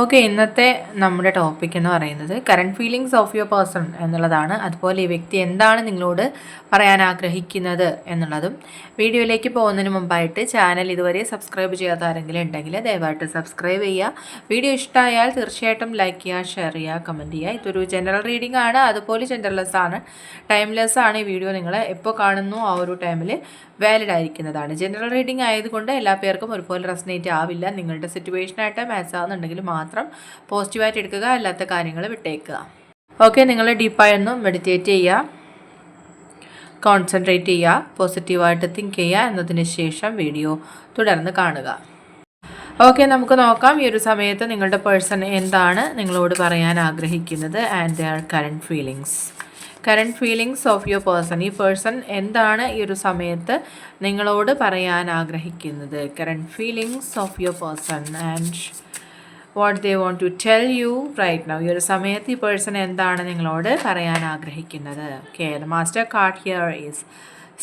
Okay ഇന്നത്തെ നമ്മുടെ topic എന്ന് പറയുന്നത് current feelings of your person എന്നുള്ളതാണ്. അതുപോലെ ഈ വ്യക്തി എന്താണ് നിങ്ങളോട് പറയാൻ ആഗ്രഹിക്കുന്നത് എന്നുള്ളതും. വീഡിയോയിലേക്ക് പോകുന്നതിന് മുമ്പായിട്ട് ചാനൽ ഇതുവരെ സബ്സ്ക്രൈബ് ചെയ്യാത്ത ആരെങ്കിലും ഉണ്ടെങ്കിൽ ദയവായിട്ട് സബ്സ്ക്രൈബ് ചെയ്യുക. വീഡിയോ ഇഷ്ടമായാൽ തീർച്ചയായിട്ടും ലൈക്ക് ചെയ്യുക ഷെയർ ചെയ്യുക കമന്റ് ചെയ്യുക. ഇതൊരു ജനറൽ റീഡിംഗ് ആണ്. അതുപോലെ ജെൻഡർലെസ് ആണ്. ടൈംലെസ് ആണ് ഈ വീഡിയോ നിങ്ങൾ എപ്പോൾ കാണുന്നു ആ ഒരു ടൈമിൽ വാലിഡ് ആയിരിക്കുന്നതാണ്. ജനറൽ റീഡിംഗ് ആയതുകൊണ്ട് എല്ലാ പേർക്കും ഒരുപോലെ റെസനേറ്റ് ആവില്ല. നിങ്ങളുടെ സിറ്റുവേഷനായിട്ട് മാച്ച് ആവുന്നുണ്ടെങ്കിൽ മാത്രം പോസിറ്റീവായിട്ട് എടുക്കുക അല്ലാത്ത കാര്യങ്ങൾ വിട്ടേക്കുക. ഓക്കെ നിങ്ങൾ ഡീപ്പായി ഒന്ന് മെഡിറ്റേറ്റ് ചെയ്യുക. കോൺസെൻട്രേറ്റ് ചെയ്യുക. പോസിറ്റീവായിട്ട് തിങ്ക് ചെയ്യുക എന്നതിന് ശേഷം വീഡിയോ തുടർന്ന് കാണുക. ഓക്കെ നമുക്ക് നോക്കാം. ഈ ഒരു സമയത്ത് നിങ്ങളുടെ പേഴ്സൺ എന്താണ് നിങ്ങളോട് പറയാൻ ആഗ്രഹിക്കുന്നത് and their current feelings current feelings of your person ഈ പേഴ്സൺ എന്താണ് ഈ ഒരു സമയത്ത് നിങ്ങളോട് പറയാൻ ആഗ്രഹിക്കുന്നത്? Current feelings of your person and what they want to tell you right now ഈ ഒരു സമയത്ത് ഈ പേഴ്സൺ എന്താണ് നിങ്ങളോട് പറയാൻ ആഗ്രഹിക്കുന്നത്? Okay the master card here is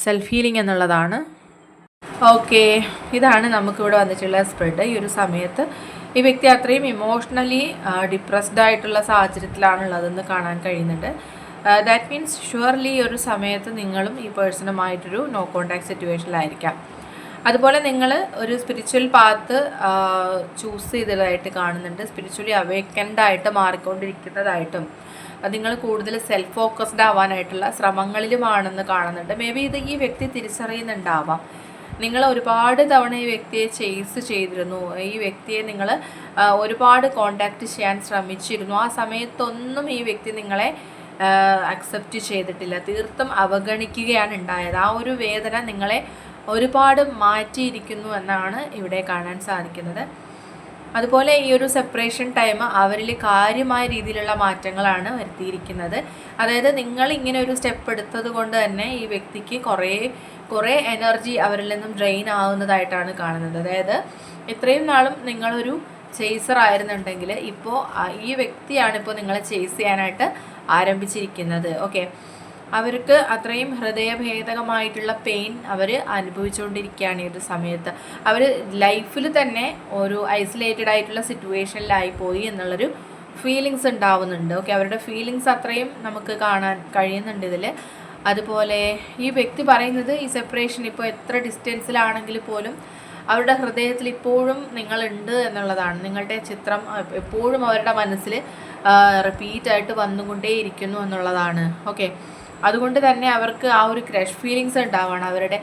self healing എന്നുള്ളതാണ്. ഓക്കെ ഇതാണ് നമുക്കിവിടെ വന്നിട്ടുള്ള സ്പ്രെഡ് ഈ ഒരു സമയത്ത് ഈ വ്യക്തി അത്രയും ഇമോഷണലി ഡിപ്രസ്ഡ് ആയിട്ടുള്ള സാഹചര്യത്തിലാണുള്ളതെന്ന് കാണാൻ കഴിയുന്നുണ്ട്. ദാറ്റ് മീൻസ് ഷുവർലി ഈ ഒരു സമയത്ത് നിങ്ങളും ഈ പേഴ്സണുമായിട്ടൊരു നോ കോണ്ടാക്ട് സിറ്റുവേഷനിലായിരിക്കാം അതുപോലെ നിങ്ങൾ ഒരു സ്പിരിച്വൽ പാത്ത് ചൂസ് ചെയ്തതായിട്ട് കാണുന്നുണ്ട്. സ്പിരിച്വലി അവേക്കൻഡായിട്ട് മാറിക്കൊണ്ടിരിക്കുന്നതായിട്ടും നിങ്ങൾ കൂടുതൽ സെൽഫ് ഫോക്കസ്ഡ് ആവാനായിട്ടുള്ള ശ്രമങ്ങളിലുമാണെന്ന് കാണുന്നുണ്ട്. മേ ബി ഇത് ഈ വ്യക്തി തിരിച്ചറിയുന്നുണ്ടാവാം. നിങ്ങൾ ഒരുപാട് തവണ ഈ വ്യക്തിയെ ചേസ് ചെയ്തിരുന്നു. ഈ വ്യക്തിയെ നിങ്ങൾ ഒരുപാട് കോണ്ടാക്ട് ചെയ്യാൻ ശ്രമിച്ചിരുന്നു. ആ സമയത്തൊന്നും ഈ വ്യക്തി നിങ്ങളെ അക്സെപ്റ്റ് ചെയ്തിട്ടില്ല. തീർത്തും അവഗണിക്കുകയാണ് ഉണ്ടായത്. ആ ഒരു വേദന നിങ്ങളെ ഒരുപാട് മാറ്റിയിരിക്കുന്നു എന്നാണ് ഇവിടെ കാണാൻ സാധിക്കുന്നത്. അതുപോലെ ഈ ഒരു സെപ്പറേഷൻ ടൈം അവരിൽ കാര്യമായ രീതിയിലുള്ള മാറ്റങ്ങളാണ് വരുത്തിയിരിക്കുന്നത്. അതായത് നിങ്ങൾ ഇങ്ങനെ ഒരു സ്റ്റെപ്പ് എടുത്തത് കൊണ്ട് തന്നെ ഈ വ്യക്തിക്ക് കുറേ കുറേ എനർജി അവരിൽ നിന്നും ഡ്രെയിൻ ആവുന്നതായിട്ടാണ് കാണുന്നത്. അതായത് ഇത്രയും നാളും നിങ്ങളൊരു ചേസർ ആയിരുന്നുണ്ടെങ്കിൽ ഇപ്പോൾ ഈ വ്യക്തിയാണ് ഇപ്പോൾ നിങ്ങളെ ചേസ് ചെയ്യാനായിട്ട് ആരംഭിച്ചിരിക്കുന്നത്. ഓക്കെ അവർക്ക് അത്രയും ഹൃദയഭേദകമായിട്ടുള്ള പെയിൻ അവർ അനുഭവിച്ചുകൊണ്ടിരിക്കുകയാണ് ഈ ഒരു സമയത്ത്. അവർ ലൈഫിൽ തന്നെ ഒരു ഐസൊലേറ്റഡ് ആയിട്ടുള്ള സിറ്റുവേഷനിലായി പോയി എന്നുള്ളൊരു ഫീലിങ്സ് ഉണ്ടാവുന്നുണ്ട്. ഓക്കെ അവരുടെ ഫീലിങ്സ് അത്രയും നമുക്ക് കാണാൻ കഴിയുന്നുണ്ട് ഇതിൽ അതുപോലെ ഈ വ്യക്തി പറയുന്നത് ഈ സെപ്പറേഷൻ ഇപ്പോൾ എത്ര ഡിസ്റ്റൻസിലാണെങ്കിൽ പോലും അവരുടെ ഹൃദയത്തിൽ ഇപ്പോഴും നിങ്ങളുണ്ട് എന്നുള്ളതാണ്. നിങ്ങളുടെ ചിത്രം എപ്പോഴും അവരുടെ മനസ്സിൽ റിപ്പീറ്റായിട്ട് വന്നുകൊണ്ടേയിരിക്കുന്നു എന്നുള്ളതാണ്. ഓക്കെ അതുകൊണ്ട് തന്നെ അവർക്ക് ആ ഒരു ക്രഷ് ഫീലിങ്സ് ഉണ്ടാവുകയാണ് അവരുടെ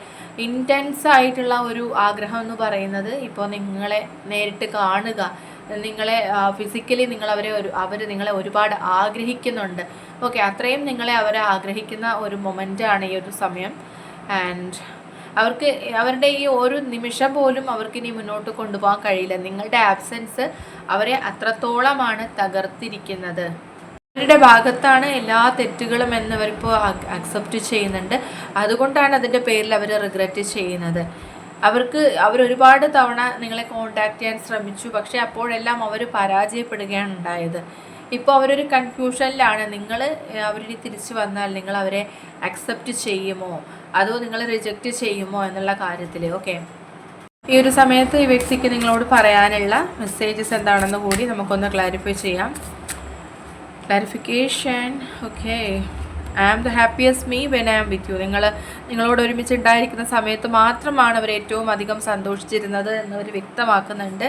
ഇന്റൻസ് ആയിട്ടുള്ള ഒരു ആഗ്രഹം എന്ന് പറയുന്നത് ഇപ്പോൾ നിങ്ങളെ നേരിട്ട് കാണുക. നിങ്ങളെ ഫിസിക്കലി നിങ്ങൾ അവരെ ഒരു അവർ നിങ്ങളെ ഒരുപാട് ആഗ്രഹിക്കുന്നുണ്ട്. ഓക്കെ അത്രയും നിങ്ങളെ അവർ ആഗ്രഹിക്കുന്ന ഒരു മൊമെന്റാണ് ഈ ഒരു സമയം. ആൻഡ് അവർക്ക് അവരുടെ ഈ ഒരു നിമിഷം പോലും അവർക്ക് ഇനി മുന്നോട്ട് കൊണ്ടുപോകാൻ കഴിയില്ല. നിങ്ങളുടെ ആബ്സെൻസ് അവരെ അത്രത്തോളമാണ് തകർത്തിരിക്കുന്നത്. അവരുടെ ഭാഗത്താണ് എല്ലാ തെറ്റുകളും എന്നവരിപ്പോൾ അക്സെപ്റ്റ് ചെയ്യുന്നുണ്ട്. അതുകൊണ്ടാണ് അതിന്റെ പേരിൽ അവർ റിഗ്രറ്റ് ചെയ്യുന്നത്. അവർക്ക് അവർ ഒരുപാട് തവണ നിങ്ങളെ കോണ്ടാക്ട് ചെയ്യാൻ ശ്രമിച്ചു. പക്ഷേ അപ്പോഴെല്ലാം അവർ പരാജയപ്പെടുകയാണ് ഉണ്ടായത്. ഇപ്പോൾ അവരൊരു കൺഫ്യൂഷനിലാണ് നിങ്ങൾ അവരിനി തിരിച്ചു വന്നാൽ നിങ്ങൾ അവരെ അക്സെപ്റ്റ് ചെയ്യുമോ? അതോ നിങ്ങൾ റിജക്റ്റ് ചെയ്യുമോ എന്നുള്ള കാര്യത്തിൽ ഓക്കെ ഈ ഒരു സമയത്ത് ഈ വ്യക്തിക്ക് നിങ്ങളോട് പറയാനുള്ള മെസ്സേജസ് എന്താണെന്ന് കൂടി നമുക്കൊന്ന് ക്ലാരിഫൈ ചെയ്യാം. Clarification okay I am the happiest me when I am with you നിങ്ങൾ നിങ്ങളോട് ഒരുമിച്ച് ഉണ്ടായിരിക്കുന്ന സമയത്ത് മാത്രമാണ് അവർ ഏറ്റവും അധികം സന്തോഷിച്ചിരുന്നത് എന്നവർ വ്യക്തമാക്കുന്നുണ്ട്.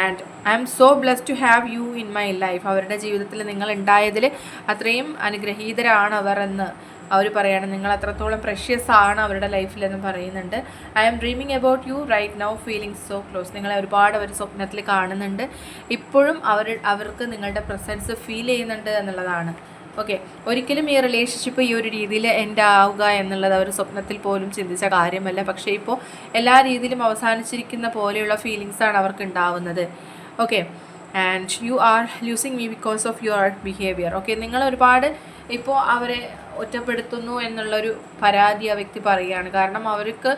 And I am so bless to have you in my life അവരുടെ ജീവിതത്തിൽ നിങ്ങൾ ഉണ്ടായതിൽ അത്രയും അനുഗ്രഹീതരാണ് അവർ എന്ന്. അവർ പറയാണ് നിങ്ങൾ അത്രത്തോളം പ്രഷ്യസ് ആണ് അവരുടെ ലൈഫിലെന്ന് പറയുന്നുണ്ട്. I am dreaming about you right now feeling so close നിങ്ങളെ ഒരുപാട് അവർ സ്വപ്നത്തിൽ കാണുന്നുണ്ട്. ഇപ്പോഴും അവർ അവർക്ക് നിങ്ങളുടെ പ്രസൻസ് ഫീൽ ചെയ്യുന്നുണ്ട് എന്നുള്ളതാണ്. ഓക്കെ ഒരിക്കലും ഈ റിലേഷൻഷിപ്പ് ഈ ഒരു രീതിയിൽ എന്റെ ആവുക എന്നുള്ളത് അവർ സ്വപ്നത്തിൽ പോലും ചിന്തിച്ച കാര്യമല്ല. പക്ഷേ ഇപ്പോൾ എല്ലാ രീതിയിലും അവസാനിച്ചിരിക്കുന്ന പോലെയുള്ള ഫീലിങ്സാണ് അവർക്ക് ഉണ്ടാവുന്നത്. Okay and you are losing me because of your behaviour okay നിങ്ങൾ ഒരുപാട് ഇപ്പോൾ അവരെ ഒറ്റപ്പെടുത്തുന്നു എന്നുള്ളൊരു പരാതി ആ വ്യക്തി പറയുകയാണ്. കാരണം അവർക്ക്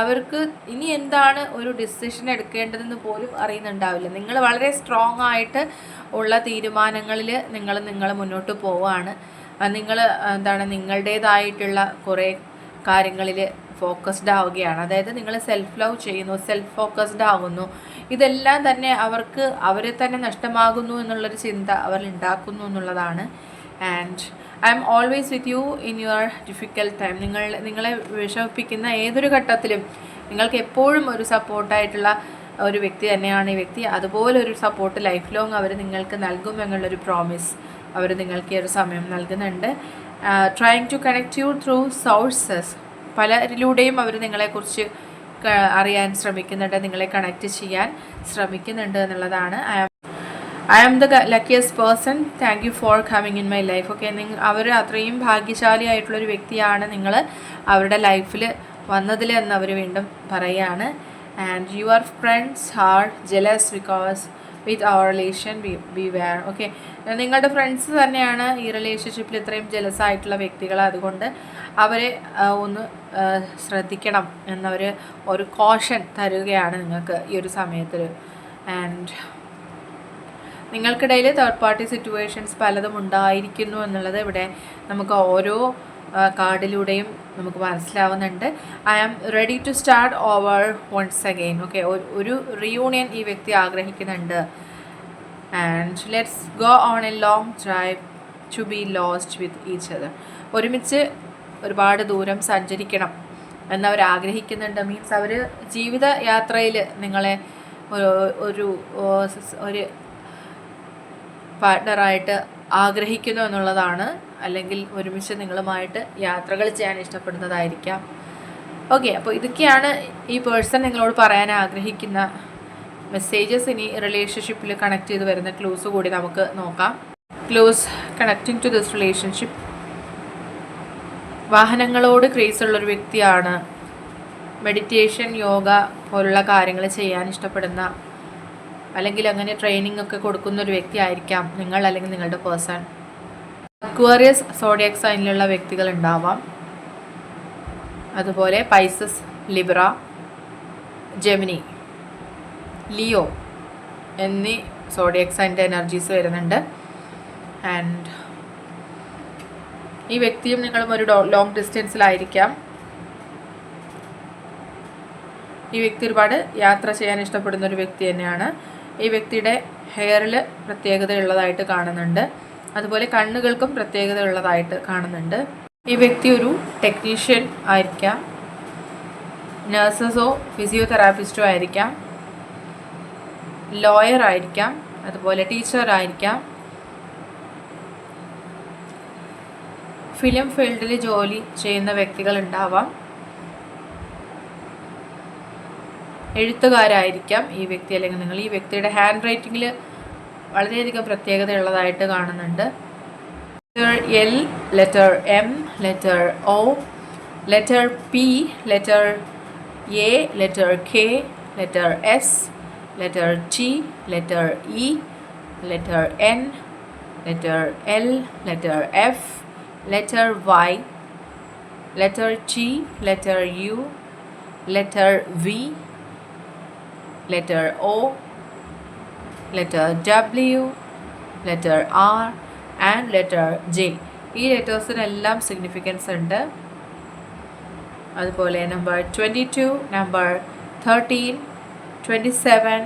അവർക്ക് ഇനി എന്താണ് ഒരു ഡിസിഷൻ എടുക്കേണ്ടതെന്ന് പോലും അറിയുന്നുണ്ടാവില്ല. നിങ്ങൾ വളരെ സ്ട്രോങ് ആയിട്ട് ഉള്ള തീരുമാനങ്ങളിൽ നിങ്ങൾ നിങ്ങൾ മുന്നോട്ട് പോവുകയാണ്. നിങ്ങൾ എന്താണ് നിങ്ങളുടേതായിട്ടുള്ള കുറേ കാര്യങ്ങളിൽ ഫോക്കസ്ഡ് ആവുകയാണ്. അതായത് നിങ്ങൾ സെൽഫ് ലവ് ചെയ്യുന്നു സെൽഫ് ഫോക്കസ്ഡ് ആകുന്നു. ഇതെല്ലാം തന്നെ അവർക്ക് അവരെ തന്നെ നഷ്ടമാകുന്നു എന്നുള്ളൊരു ചിന്ത അവർ ഉണ്ടാക്കുന്നു എന്നുള്ളതാണ്. And I am always with you in your difficult time നിങ്ങൾ നിങ്ങളെ വിഷമിപ്പിക്കുന്ന ഏതൊരു ഘട്ടത്തിലും നിങ്ങൾക്ക് എപ്പോഴും ഒരു സപ്പോർട്ടായിട്ടുള്ള ഒരു വ്യക്തി തന്നെയാണ് ഈ വ്യക്തി. അതുപോലെ ഒരു സപ്പോർട്ട് ലൈഫ് ലോങ് അവർ നിങ്ങൾക്ക് നൽകും എന്നുള്ളൊരു പ്രോമിസ് അവർ നിങ്ങൾക്ക് ഈ ഒരു സമയം നൽകുന്നുണ്ട്. Trying to connect you through sources പലരിലൂടെയും അവർ നിങ്ങളെക്കുറിച്ച് അറിയാൻ ശ്രമിക്കുന്നുണ്ട് നിങ്ങളെ കണക്ട് ചെയ്യാൻ ശ്രമിക്കുന്നുണ്ട് എന്നുള്ളതാണ്. I I am the luckiest person thank you for coming in my life okay നിങ്ങൾ അവർ അത്രയും ഭാഗ്യശാലിയായിട്ടുള്ളൊരു വ്യക്തിയാണ് നിങ്ങൾ അവരുടെ ലൈഫിൽ വന്നതിൽ എന്ന് അവർ വീണ്ടും പറയുകയാണ് and you are friends are jealous because with our relation be beware okay നിങ്ങളുടെ ഫ്രണ്ട്സ് തന്നെയാണ് ഈ റിലേഷൻഷിപ്പിൽ ഇത്രയും ജലസ് ആയിട്ടുള്ള വ്യക്തികൾ അതുകൊണ്ട് അവരെ ഒന്ന് ശ്രദ്ധിക്കണം എന്നവർ ഒരു കോഷൻ തരുകയാണ് നിങ്ങൾക്ക് ഈ ഒരു സമയത്തിൽ ആൻഡ് നിങ്ങൾക്കിടയിൽ തേർഡ് പാർട്ടി സിറ്റുവേഷൻസ് പലതും ഉണ്ടായിരിക്കുന്നു എന്നുള്ളത് ഇവിടെ നമുക്ക് ഓരോ കാർഡിലൂടെയും നമുക്ക് മനസ്സിലാവുന്നുണ്ട്. I am ready to start over once again okay ഒരു റിയൂണിയൻ ഈ വ്യക്തി ആഗ്രഹിക്കുന്നുണ്ട്. And let's go on a long drive to be lost with each other ഒരുമിച്ച് ഒരുപാട് ദൂരം സഞ്ചരിക്കണം എന്നവർ ആഗ്രഹിക്കുന്നുണ്ട്. മീൻസ് അവർ ജീവിത യാത്രയിൽ നിങ്ങളെ ഒരു- ഒരു പാർട്ട്ണറായിട്ട് ആഗ്രഹിക്കുന്നു എന്നുള്ളതാണ്. അല്ലെങ്കിൽ ഒരുമിച്ച് നിങ്ങളുമായിട്ട് യാത്രകൾ ചെയ്യാൻ ഇഷ്ടപ്പെടുന്നതായിരിക്കാം. ഓക്കെ അപ്പോൾ ഇതൊക്കെയാണ് ഈ പേഴ്സൺ നിങ്ങളോട് പറയാൻ ആഗ്രഹിക്കുന്ന മെസ്സേജസ്. ഇനി റിലേഷൻഷിപ്പിൽ കണക്ട് ചെയ്ത് വരുന്ന ക്ലൂസ് കൂടി നമുക്ക് നോക്കാം. Clues connecting to this relationship. വാഹനങ്ങളോട് ക്രേസ് ഉള്ളൊരു വ്യക്തിയാണ്. മെഡിറ്റേഷൻ യോഗ പോലുള്ള കാര്യങ്ങൾ ചെയ്യാൻ ഇഷ്ടപ്പെടുന്ന അല്ലെങ്കിൽ അങ്ങനെ ട്രെയിനിങ് ഒക്കെ കൊടുക്കുന്ന ഒരു വ്യക്തി ആയിരിക്കാം നിങ്ങൾ അല്ലെങ്കിൽ നിങ്ങളുടെ പേഴ്സൺ അക്വേറിയസ് സോഡിയക് സൈനിലുള്ള വ്യക്തികൾ ഉണ്ടാവാം. അതുപോലെ പൈസസ് ലിബ്ര ജെമിനി ലിയോ എന്നീ സോഡിയക് സൈന്റെ എനർജീസ് വരുന്നുണ്ട്. ആൻഡ് ഈ വ്യക്തിയും നിങ്ങളും ഒരു ലോങ് ഡിസ്റ്റൻസിലായിരിക്കാം ഈ വ്യക്തി ഒരുപാട് യാത്ര ചെയ്യാൻ ഇഷ്ടപ്പെടുന്ന ഒരു വ്യക്തി തന്നെയാണ്. ഈ വ്യക്തിയുടെ ഹെയറിൽ പ്രത്യേകതയുള്ളതായിട്ട് കാണുന്നുണ്ട്. അതുപോലെ കണ്ണുകൾക്കും പ്രത്യേകതയുള്ളതായിട്ട് കാണുന്നുണ്ട്. ഈ വ്യക്തി ഒരു ടെക്നീഷ്യൻ ആയിരിക്കാം. നഴ്സസോ ഫിസിയോതെറാപ്പിസ്റ്റോ ആയിരിക്കാം. ലോയർ ആയിരിക്കാം. അതുപോലെ ടീച്ചർ ആയിരിക്കാം. ഫിലിം ഫീൽഡിൽ ജോലി ചെയ്യുന്ന വ്യക്തികൾ ഉണ്ടാവാം. എഴുത്തുകാരായിരിക്കാം ഈ വ്യക്തി അല്ലെങ്കിൽ നിങ്ങൾ ഈ വ്യക്തിയുടെ ഹാൻഡ് റൈറ്റിങ്ങിൽ വളരെയധികം പ്രത്യേകതയുള്ളതായിട്ട് കാണുന്നുണ്ട്. L letter M letter O letter P letter A letter K letter S letter T letter E letter N letter L letter F letter Y letter T letter U letter V letter O, letter W, letter R and letter J. ഈ ലെറ്റേഴ്സിനെല്ലാം significance ഉണ്ട് അതുപോലെ number twenty two number thirteen twenty seven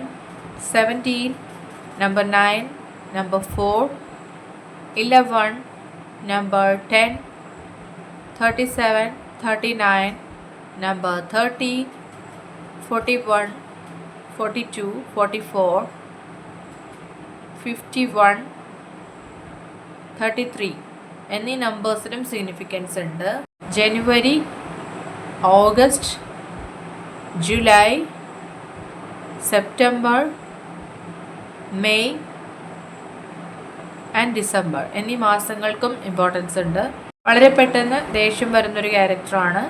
seventeen number nine number four eleven number ten thirty seven thirty nine number thirty forty one 42, 44, 51, 33 എന്നീ നമ്പേഴ്സിനും significance ഉണ്ട്. January August July September May and December എന്നീ മാസങ്ങൾക്കും importance ഉണ്ട്. വളരെ പെട്ടെന്ന് ദേഷ്യം വരുന്നൊരു ക്യാരക്ടറാണ്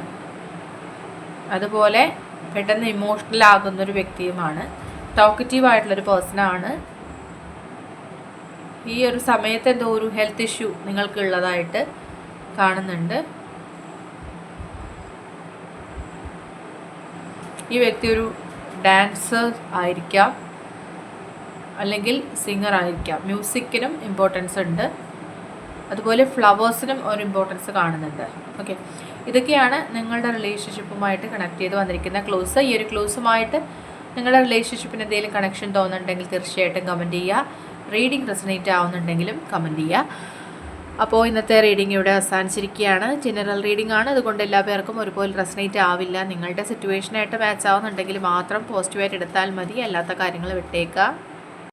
അതുപോലെ പെട്ടെന്ന് ഇമോഷണൽ ആകുന്ന ഒരു വ്യക്തിയുമാണ്. ടോക്കറ്റീവ് ആയിട്ടുള്ളൊരു പേഴ്സണാണ് ഈ ഒരു സമയത്ത് എന്തോ ഒരു ഹെൽത്ത് ഇഷ്യൂ നിങ്ങൾക്ക് ഉള്ളതായിട്ട് കാണുന്നുണ്ട്. ഈ വ്യക്തി ഒരു ഡാൻസർ ആയിരിക്കാം. അല്ലെങ്കിൽ സിംഗർ ആയിരിക്കാം. മ്യൂസിക്കിനും ഇമ്പോർട്ടൻസ് ഉണ്ട്. അതുപോലെ ഫ്ലവേഴ്സിനും ഒരു ഇമ്പോർട്ടൻസ് കാണുന്നുണ്ട്. ഓക്കെ ഇതൊക്കെയാണ് നിങ്ങളുടെ റിലേഷൻഷിപ്പുമായിട്ട് കണക്ട് ചെയ്ത് വന്നിരിക്കുന്ന ക്ലോസ് ഈ ഒരു ക്ലോസുമായിട്ട് നിങ്ങളുടെ റിലേഷൻഷിപ്പിന് എന്തെങ്കിലും കണക്ഷൻ തോന്നുന്നുണ്ടെങ്കിൽ തീർച്ചയായിട്ടും കമന്റ് ചെയ്യുക. റീഡിംഗ് റെസനേറ്റ് ആവുന്നുണ്ടെങ്കിലും കമന്റ് ചെയ്യുക. അപ്പോൾ ഇന്നത്തെ റീഡിംഗ് ഇവിടെ അവസാനിച്ചിരിക്കുകയാണ്. ജനറൽ റീഡിംഗ് ആണ്. അതുകൊണ്ട് എല്ലാ പേർക്കും ഒരുപോലെ റെസനേറ്റ് ആവില്ല. നിങ്ങളുടെ സിറ്റുവേഷനായിട്ട് മാച്ച് ആവുന്നുണ്ടെങ്കിൽ മാത്രം പോസിറ്റീവായിട്ട് എടുത്താൽ മതി. അല്ലാത്ത കാര്യങ്ങൾ വിട്ടേക്കുക.